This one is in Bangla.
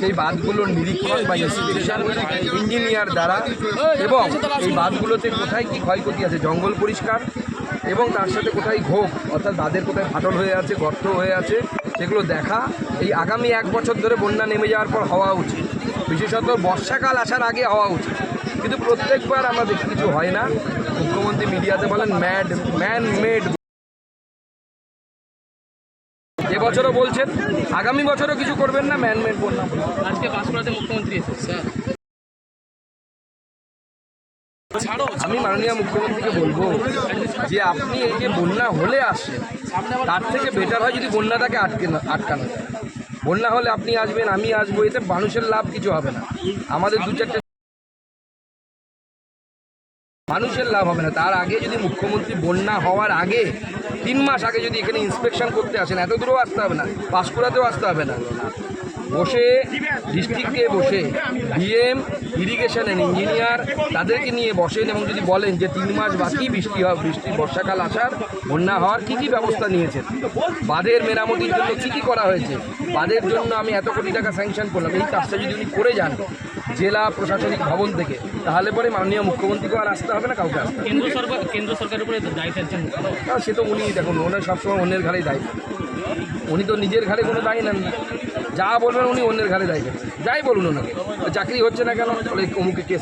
সেই বাঁধগুলোর নিরীক্ষণ বা ইঞ্জিনিয়ার দ্বারা এবং এই বাঁধগুলোতে কোথায় কি ক্ষয়ক্ষতি আছে, জঙ্গল পরিষ্কার এবং তার সাথে কোথায় ঘোপ, অর্থাৎ বাঁধের কোথায় ফাটল হয়ে আছে, গর্ত হয়ে আছে, সেগুলো দেখা। এই আগামী এক বছর ধরে বন্যা নেমে যাওয়ার পর হওয়া উচিত। বিশেষত বর্ষাকাল আসার আগে হওয়া উচিত। কিন্তু প্রত্যেকবার আমরা দেখি, কিছু হয় না। মুখ্যমন্ত্রী মিডিয়াতে বলেন ম্যাড ম্যান মেড এবছরও বলছেন আগামী বছরও কিছু করবেন না ম্যান মেড বন্যা আজকে বাঁশকুড়াতে মুখ্যমন্ত্রী এসেছে স্যার। আমি মাননীয় মুখ্যমন্ত্রীকে বলব যে আপনি এই যে বন্যা হলে আসছেন তার থেকে বেটার হয় যদি বন্যাটাকে আটকে না- আটকানো বন্যা হলে আপনি আসবেন আমি আসব এতে মানুষের লাভ কিছু হবে না। আমাদের দু চারটে মানুষের লাভ হবে না। তার আগে যদি মুখ্যমন্ত্রী বন্যা হওয়ার আগে তিন মাস আগে যদি এখানে ইন্সপেকশন করতে আসেন, এত দূরেও আসতে হবে না। পাঁশকুড়াতেও আসতে হবে না। বসে ডিস্ট্রিক্টে বসে ডিএম ইরিগেশনের ইঞ্জিনিয়ার তাদেরকে নিয়ে বসেন এবং যদি বলেন যে তিন মাস বাকি বৃষ্টি হয় বৃষ্টি বর্ষাকাল আসার বন্যা হওয়ার কী কী ব্যবস্থা নিয়েছেন? বাঁধের মেরামতির জন্য কী কী করা হয়েছে? বাঁধের জন্য আমি এত কোটি টাকা স্যাংশন করলাম। এই কাজটা যদি উনি করে যান জেলা প্রশাসনিক ভবন থেকে তাহলে পরে মাননীয় মুখ্যমন্ত্রীকে আর আসতে হবে না কাউকে আসতে কেন্দ্র সরকার কেন্দ্র সরকারের উপরে দায়ী ফেলছেন সে তো উনি দেখুন ওনার সবসময় অন্যের ঘাড়েই দায়ী। উনি তো নিজের ঘাড়ে কোনো দায়ী নেন যা বলবেন উনি অন্যের ঘাড়ে দায়ী। যাই বলুন ওনাকে। চাকরি হচ্ছে না কেন? অমুকে কেস